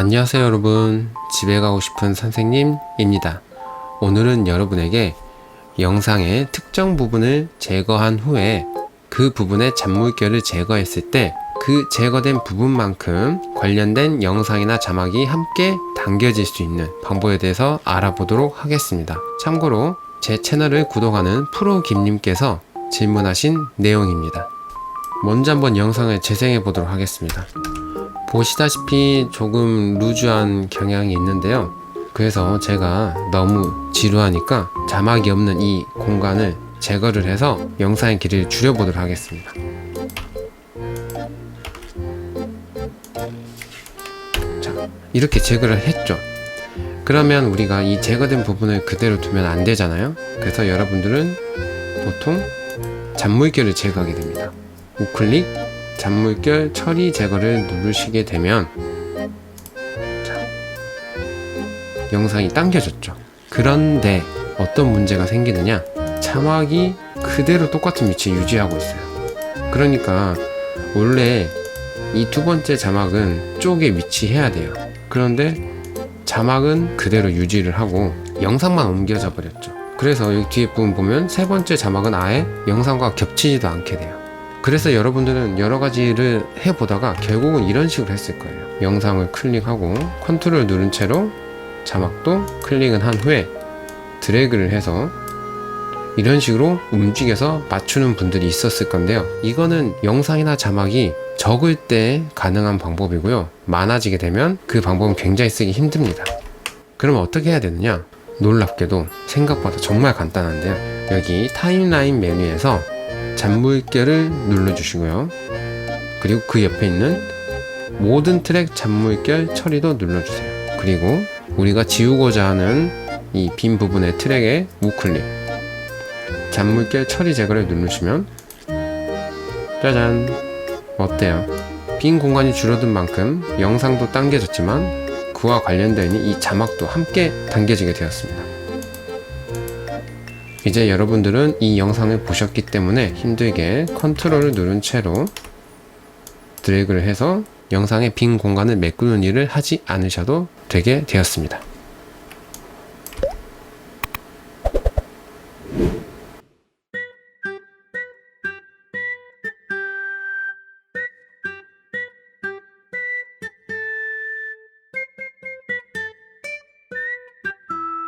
안녕하세요 여러분. 집에 가고 싶은 선생님입니다. 오늘은 여러분에게 영상의 특정 부분을 제거한 후에 그 부분의 잔물결을 제거했을 때 그 제거된 부분만큼 관련된 영상이나 자막이 함께 당겨질 수 있는 방법에 대해서 알아보도록 하겠습니다. 참고로 제 채널을 구독하는 프로김님께서 질문하신 내용입니다. 먼저 한번 영상을 재생해 보도록 하겠습니다 보시다시피 조금 루즈한 경향이 있는데요. 그래서 제가 너무 지루하니까 자막이 없는 이 공간을 제거를 해서 영상의 길이를 줄여보도록 하겠습니다. 자, 이렇게 제거를 했죠. 그러면 우리가 이 제거된 부분을 그대로 두면 안 되잖아요. 그래서 여러분들은 보통 잔물결을 제거하게 됩니다. 우클릭 잔물결 처리 제거를 누르시게 되면 자, 영상이 당겨졌죠. 그런데 어떤 문제가 생기느냐? 자막이 그대로 똑같은 위치에 유지하고 있어요. 그러니까 원래 이 두 번째 자막은 쪽에 위치해야 돼요. 그런데 자막은 그대로 유지를 하고 영상만 옮겨져 버렸죠. 그래서 여기 뒤에 부분 보면 세 번째 자막은 아예 영상과 겹치지도 않게 돼요. 그래서 여러분들은 여러 가지를 해보다가 결국은 이런 식으로 했을 거예요. 영상을 클릭하고 컨트롤 누른 채로 자막도 클릭은 한 후에 드래그를 해서 이런 식으로 움직여서 맞추는 분들이 있었을 건데요. 이거는 영상이나 자막이 적을 때 가능한 방법이고요. 많아지게 되면 그 방법은 굉장히 쓰기 힘듭니다. 그러면 어떻게 해야 되느냐? 놀랍게도 생각보다 정말 간단한데요. 여기 타임라인 메뉴에서 잔물결을 눌러주시고요. 그리고 그 옆에 있는 모든 트랙 잔물결 처리도 눌러주세요. 그리고 우리가 지우고자 하는 이 빈 부분의 트랙에 우클릭 잔물결 처리 제거를 누르시면 짜잔 어때요? 빈 공간이 줄어든 만큼 영상도 당겨졌지만 그와 관련되어 있는 이 자막도 함께 당겨지게 되었습니다. 이제 여러분들은 이 영상을 보셨기 때문에 힘들게 컨트롤을 누른 채로 드래그를 해서 영상의 빈 공간을 메꾸는 일을 하지 않으셔도 되게 되었습니다.